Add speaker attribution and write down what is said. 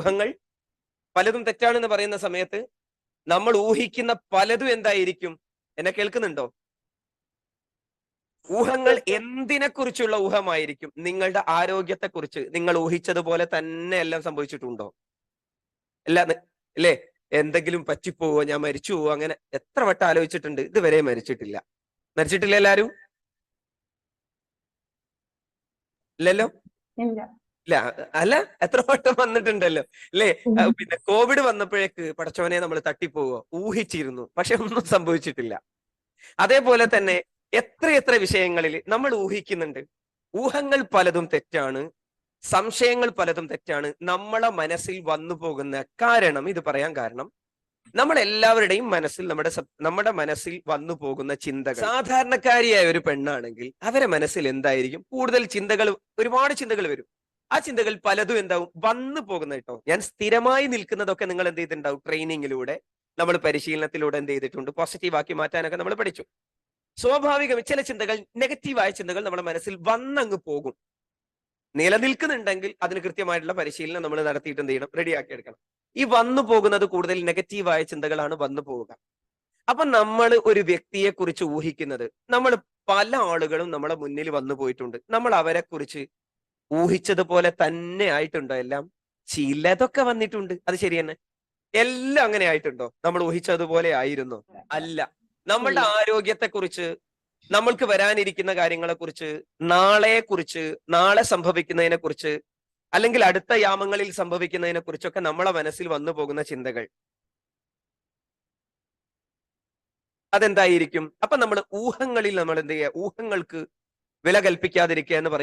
Speaker 1: ഊഹങ്ങൾ പലതും തെറ്റാണെന്ന് പറയുന്ന സമയത്ത് നമ്മൾ ഊഹിക്കുന്ന പലതും എന്തായിരിക്കും? എന്നെ കേൾക്കുന്നുണ്ടോ? ഊഹങ്ങൾ എന്തിനെ കുറിച്ചുള്ള ഊഹമായിരിക്കും? നിങ്ങളുടെ ആരോഗ്യത്തെ കുറിച്ച് നിങ്ങൾ ഊഹിച്ചതുപോലെ തന്നെ എല്ലാം സംഭവിച്ചിട്ടുണ്ടോ? അല്ല അല്ലേ എന്തെങ്കിലും പറ്റിപ്പോവോ? ഞാൻ മരിച്ചു പോവോ അങ്ങനെ എത്ര വട്ടം ആലോചിച്ചിട്ടുണ്ട്? ഇതുവരെ മരിച്ചിട്ടില്ല. മരിച്ചിട്ടില്ല എല്ലാരും? ഇല്ലല്ലോ?
Speaker 2: ഇല്ല
Speaker 1: അല്ല എത്ര വട്ടം വന്നിട്ടുണ്ടല്ലോ. അല്ലേ? പിന്നെ കോവിഡ് വന്നപ്പോഴേക്ക് പടച്ചവനെ നമ്മൾ തട്ടിപ്പോവോ ഊഹിച്ചിരുന്നു. പക്ഷെ ഒന്നും സംഭവിച്ചിട്ടില്ല. അതേപോലെ തന്നെ എത്ര എത്ര വിഷയങ്ങളിൽ നമ്മൾ ഊഹിക്കുന്നുണ്ട്. ഊഹങ്ങൾ പലതും തെറ്റാണ്. സംശയങ്ങൾ പലതും തെറ്റാണ്. നമ്മളെ മനസ്സിൽ വന്നു പോകുന്ന കാരണം ഇത് പറയാൻ കാരണം നമ്മൾ എല്ലാവരുടെയും മനസ്സിൽ നമ്മുടെ നമ്മുടെ മനസ്സിൽ വന്നു പോകുന്ന ചിന്തകൾ. സാധാരണക്കാരിയായ ഒരു പെണ്ണാണെങ്കിൽ അവരെ മനസ്സിൽ എന്തായിരിക്കും? കൂടുതൽ ചിന്തകൾ ഒരുപാട് ചിന്തകൾ വരും. ആ ചിന്തകൾ പലതും എന്താവും? വന്നു പോകുന്ന കേട്ടോ. ഞാൻ സ്ഥിരമായി നിൽക്കുന്നതൊക്കെ നിങ്ങൾ എന്ത് ചെയ്തിട്ടുണ്ടാവും? ട്രെയിനിങ്ങിലൂടെ നമ്മൾ പരിശീലനത്തിലൂടെ എന്ത് ചെയ്തിട്ടുണ്ട്? പോസിറ്റീവ് ആക്കി മാറ്റാനൊക്കെ നമ്മൾ പഠിച്ചു. സ്വാഭാവികം ചില ചിന്തകൾ നെഗറ്റീവായ ചിന്തകൾ നമ്മുടെ മനസ്സിൽ വന്നങ്ങ് പോകും. നിലനിൽക്കുന്നുണ്ടെങ്കിൽ അതിന് കൃത്യമായിട്ടുള്ള പരിശീലനം നമ്മൾ നടത്തിയിട്ട് എന്ത് ചെയ്യണം? റെഡിയാക്കി എടുക്കണം. ഈ വന്നു പോകുന്നത് കൂടുതൽ നെഗറ്റീവായ ചിന്തകളാണ് വന്നു പോവുക അപ്പൊ നമ്മൾ ഒരു വ്യക്തിയെ കുറിച്ച് ഊഹിക്കുന്നത് നമ്മൾ പല ആളുകളും നമ്മളെ മുന്നിൽ വന്നു പോയിട്ടുണ്ട്. നമ്മൾ അവരെ കുറിച്ച് ഊഹിച്ചതുപോലെ തന്നെ ആയിട്ടുണ്ടോ എല്ലാം? ചിലതൊക്കെ വന്നിട്ടുണ്ട്. അത് ശരി തന്നെ. എല്ലാം അങ്ങനെ ആയിട്ടുണ്ടോ? നമ്മൾ ഊഹിച്ചതുപോലെ ആയിരുന്നു? അല്ല. നമ്മളുടെ ആരോഗ്യത്തെ കുറിച്ച് നമ്മൾക്ക് വരാനിരിക്കുന്ന കാര്യങ്ങളെ കുറിച്ച് നാളെ കുറിച്ച് നാളെ സംഭവിക്കുന്നതിനെ കുറിച്ച് അല്ലെങ്കിൽ അടുത്ത യാമങ്ങളിൽ സംഭവിക്കുന്നതിനെ കുറിച്ചൊക്കെ നമ്മളെ മനസ്സിൽ വന്നു പോകുന്ന ചിന്തകൾ. അതെന്തായിരിക്കും? അപ്പൊ നമ്മൾ ഊഹങ്ങളിൽ നമ്മൾ എന്ത് ചെയ്യുക ഊഹങ്ങൾക്ക് വില കൽപ്പിക്കാതിരിക്കുക എന്ന് പറയും